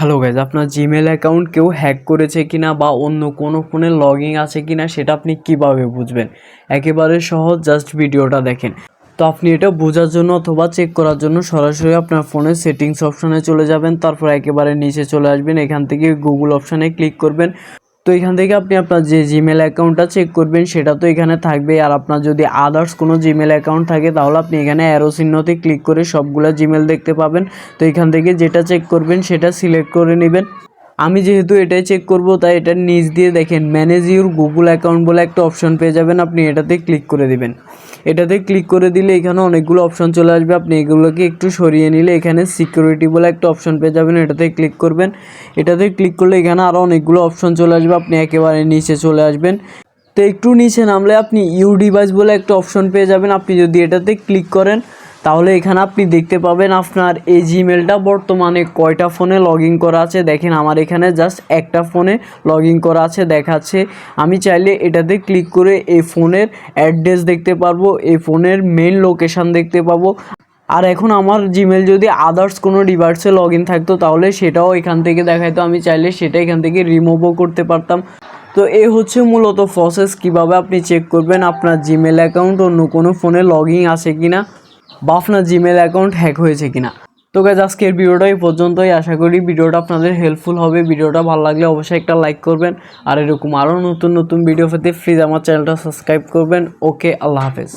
Hello guys আপনার Gmail account কেউ hack করেছে কি না বা অন্য কোনো ফোনে লগ আছে কিনা সেটা আপনি কীভাবে বুঝবেন? একেবারে সহজ জাস্ট ভিডিওটা দেখেন। তো আপনি এটা বোঝার জন্য অথবা চেক করার জন্য সরাসরি আপনার ফোনের সেটিংস অপশনে চলে যাবেন, তারপর একেবারে নিচে চলে আসবেন, এখান থেকে গুগল অপশানে ক্লিক করবেন। তো এখান থেকে আপনি আপনার যে জিমেল অ্যাকাউন্টটা চেক করবেন, সেটা তো এখানে থাকবে আর আপনার যদি আদার্স কোনো জিমেল অ্যাকাউন্ট থাকে, তাহলে আপনি এখানে অ্যারো চিহ্নতে ক্লিক করে সবগুলো জিমেল দেখতে পাবেন। তো এখান থেকে যেটা চেক করবেন, সেটা সিলেক্ট করে নেবেন। আমি যেহেতু এটাই চেক করব, তাই এটার নিচ দিয়ে দেখেন ম্যানেজ ইউর গুগল অ্যাকাউন্ট বলে একটা অপশন পেয়ে যাবেন, আপনি এটাতে ক্লিক করে দিবেন। এটাতে ক্লিক করে দিলে এখানে অনেকগুলো অপশন চলে আসবে, আপনি এগুলোকে একটু সরিয়ে নিলে এখানে সিকিউরিটি বলে একটা অপশন পেয়ে যাবেন, এটাতে ক্লিক করবেন। এটাতে ক্লিক করলে এখানে আরও অনেকগুলো অপশন চলে আসবে, আপনি একেবারে নিচে চলে আসবেন। তো একটু নিচে নামলে আপনি ইউ ডিভাইস বলে একটা অপশন পেয়ে যাবেন, আপনি যদি এটাতে ক্লিক করেন তাহলে এখানে আপনি দেখতে পাবেন আপনার এই জিমেলটা বর্তমানে কয়টা ফোনে লগ করা আছে? দেখেন আমার এখানে জাস্ট একটা ফোনে লগ করা আছে, দেখাচ্ছে। আমি চাইলে এটাতে ক্লিক করে এই ফোনের অ্যাড্রেস দেখতে পারব, এই ফোনের মেন লোকেশান দেখতে পাবো। আর এখন আমার জিমেল যদি আদার্স কোনো ডিভাইসে লগ ইন থাকতো, তাহলে সেটাও এখান থেকে দেখাইতো। আমি চাইলে সেটা এখান থেকে রিমুভও করতে পারতাম। তো এই হচ্ছে মূলত প্রসেস কীভাবে আপনি চেক করবেন আপনার জিমেল অ্যাকাউন্ট অন্য কোনো ফোনে লগ আছে কিনা? বা আপনার জিমেল অ্যাকাউন্ট হ্যাক হয়েছে কিনা। তো গাছ আজকের ভিডিওটা এই পর্যন্তই। আশা করি ভিডিওটা আপনাদের হেল্পফুল হবে। ভিডিওটা ভালো লাগলে অবশ্যই একটা লাইক করবেন। আর এরকম আরও নতুন নতুন ভিডিও পেতে প্লিজ আমার চ্যানেলটা সাবস্ক্রাইব করবেন। ওকে আল্লাহ হাফেজ।